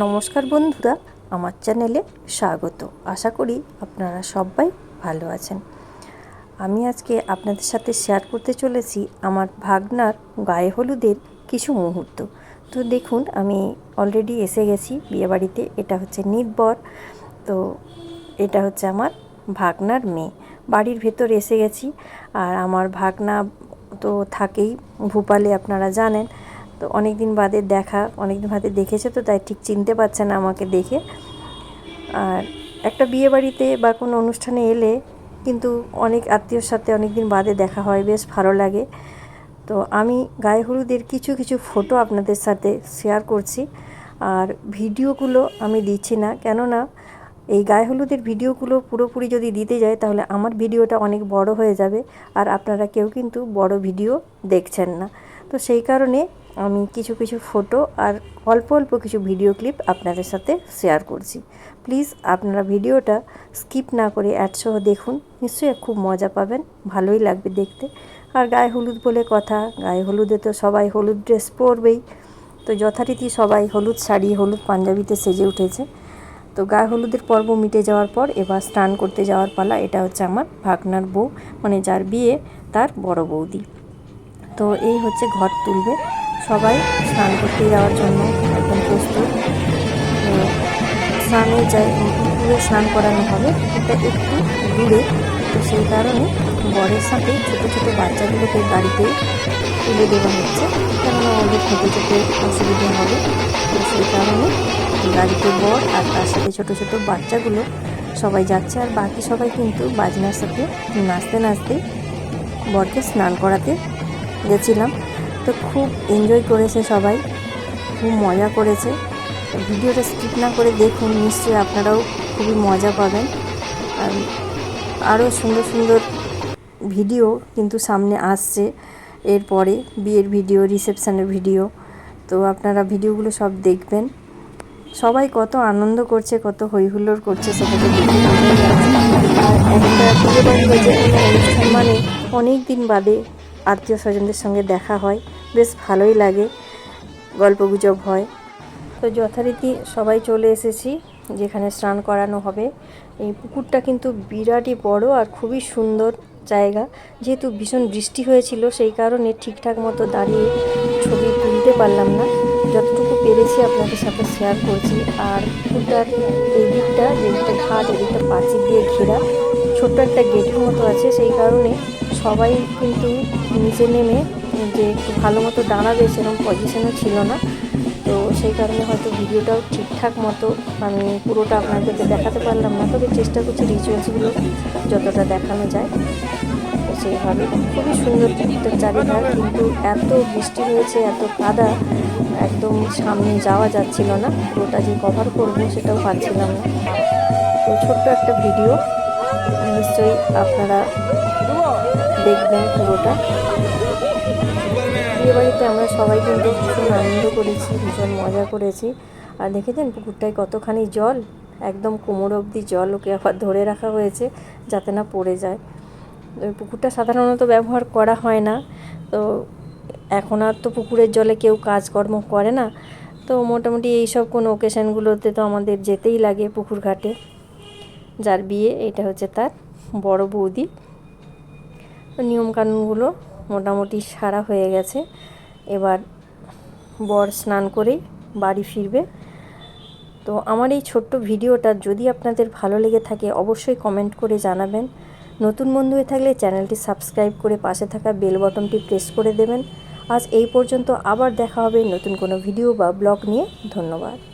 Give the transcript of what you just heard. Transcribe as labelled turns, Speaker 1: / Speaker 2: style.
Speaker 1: নমস্কার বন্ধুরা, আমার চ্যানেলে স্বাগত। আশা করি আপনারা সবাই ভালো আছেন। আমি আজকে আপনাদের সাথে শেয়ার করতে চলেছি আমার ভাগনার গায়ে হলুদের কিছু মুহূর্ত। তো দেখুন, আমি অলরেডি এসে গেছি বিয়েবাড়িতে, এটা হচ্ছে নির্বর। তো এটা হচ্ছে আমার ভাগনার মেয়ে। বাড়ির ভেতর এসে গেছি। আর আমার ভাগনা তো থাকেই, ভূপালে আপনারা জানেন। তো অনেক দিন বাদে দেখা অনেক দিন বাদে দেখেছে তো, তাই ঠিক চিনতে পারছে না আমাকে দেখে। আর একটা বিয়ে বাড়িতে বা কোনো অনুষ্ঠানে এলে কিন্তু অনেক আত্মীয়র সাথে অনেক দিন বাদে দেখা হয়, বেশ ভালো লাগে। তো আমি গায়ে হলুদের কিছু কিছু ফটো আপনাদের সাথে শেয়ার করছি। আর ভিডিওগুলো আমি দিচ্ছি না, কেননা এই গায়ে হলুদের ভিডিওগুলো পুরোপুরি যদি দিতে যায় তাহলে আমার ভিডিওটা অনেক বড় হয়ে যাবে। আর আপনারা কেউ কিন্তু বড় ভিডিও দেখছেন না। তো সেই কারণে আমি কিছু কিছু ফটো আর অল্প অল্প কিছু ভিডিও ক্লিপ আপনাদের সাথে শেয়ার করছি। প্লিজ আপনারা ভিডিওটা স্কিপ না করে অ্যাডসহ দেখুন, নিশ্চয়ই খুব মজা পাবেন, ভালোই লাগবে দেখতে। আর গায়ে হলুদ বলে কথা, গায়ে হলুদে তো সবাই হলুদ ড্রেস পরবেই। তো যথারীতি সবাই হলুদ শাড়ি, হলুদ পাঞ্জাবিতে সেজে উঠেছে। তো গায়ে হলুদের পর্ব মিটে যাওয়ার পর এবার স্নান করতে যাওয়ার পালা, এটা হচ্ছে আমার ভাগনার বউ মানে যার বিয়ে তার বড় বৌদি। তো এই হচ্ছে ঘর তুলবে। সবাই স্নান করতে যাওয়ার জন্য একদম প্রস্তুত। স্নানে যাই, পুকুরে স্নান করানো হবে, এটা একটু দূরে। তো সেই কারণে বরের সাথে ছোটো ছোটো বাচ্চাগুলোকে গাড়িতে তুলে দেওয়া হচ্ছে। কেননা ওদের খেতে যেতে অসুবিধে হবে। তো সেই কারণে গাড়িতে বর আর তার সাথে ছোটো ছোটো বাচ্চাগুলো সবাই যাচ্ছে। আর বাকি সবাই কিন্তু বাজনার সাথে নাচতে নাচতে বরকে স্নান করাতে গেছিলাম। তো খুব এনজয় করেছে সবাই, খুব মজা করেছে। ভিডিওটা স্কিপ না করে দেখুন, নিশ্চয়ই আপনারাও খুবই মজা পাবেন। আর আরও সুন্দর সুন্দর ভিডিও কিন্তু সামনে আসছে এরপরে, বিয়ের ভিডিও রিসেপশানের ভিডিও। তো আপনারা ভিডিওগুলো সব দেখবেন। সবাই কত আনন্দ করছে, কত হইহুল্লোড় করছে সেটাকে একটা মানে অনেক দিন বাদে আত্মীয় স্বজনদের সঙ্গে দেখা হয়। বেশ ভালোই লাগে। গল্পগুজব হয়। তো যথারীতি সবাই চলে এসেছি, যেখানে স্নান করানো হবে। এই পুকুরটা কিন্তু বিরাটই বড় আর খুবই সুন্দর জায়গা। যেহেতু ভীষণ বৃষ্টি হয়েছিল, সেই কারণে ঠিকঠাক মতো দাঁড়িয়ে ছবি তুলতে পারলাম না। যতটুকু পেরেছি আপনাদের সাথে শেয়ার করছি। আর পুকুরটার এই দিকটা যে দিকটা ঘাট এদিকটা পাঁচিল দিয়ে ঘেরা। ছোট্ট একটা গেটের মতো আছে, সেই কারণে সবাই কিন্তু নিচে নেমে যে একটু ভালো মতো দাঁড়াবে সেরকম পজিশনও ছিল না। তো সেই কারণে হয়তো ভিডিওটাও ঠিকঠাক মতো আমি পুরোটা আপনাদেরকে দেখাতে পারলাম না, তবে চেষ্টা করছি রিচুয়ালসগুলো যতটা দেখানো যায়। সেইভাবে খুবই সুন্দর চারিধার, কিন্তু এত বৃষ্টি হয়েছে, এত কাদা একদম সামনে যাওয়া যাচ্ছিল না। পুরোটা যে কভার করব সেটাও পারছিলাম না। তো ছোট্ট একটা ভিডিও নিশ্চয়ই আপনারা দেখবেন পুরোটা। বিয়েবাড়িতে আমরা সবাই কিন্তু ভীষণ আনন্দ করেছি, ভীষণ মজা করেছি। আর দেখেছেন পুকুরটায় কতখানি জল? একদম কোমর অবধি জল ওকে আবার ধরে রাখা হয়েছে যাতে না পড়ে যায়। ওই পুকুরটা সাধারণত ব্যবহার করা হয় না। তো এখন আর তো পুকুরের জলে কেউ কাজকর্ম করে না। তো মোটামুটি এইসব কোনো ওকেশানগুলোতে তো আমাদের যেতেই লাগে পুকুর ঘাটে যার বিয়ে, এটা হচ্ছে তার বড় বৌদি। নিয়মকানুনগুলো মোটামুটি সারা হয়ে গেছে। এবার বর স্নান করেই বাড়ি ফিরবে। তো আমার এই ছোট্ট ভিডিওটা যদি আপনাদের ভালো লেগে থাকে, অবশ্যই কমেন্ট করে জানাবেন। নতুন বন্ধু হয়ে থাকলে চ্যানেলটি সাবস্ক্রাইব করে পাশে থাকা বেল বটনটি প্রেস করে দেবেন। আজ এই পর্যন্ত আবার দেখা হবে নতুন কোনো ভিডিও বা ব্লগ নিয়ে। ধন্যবাদ।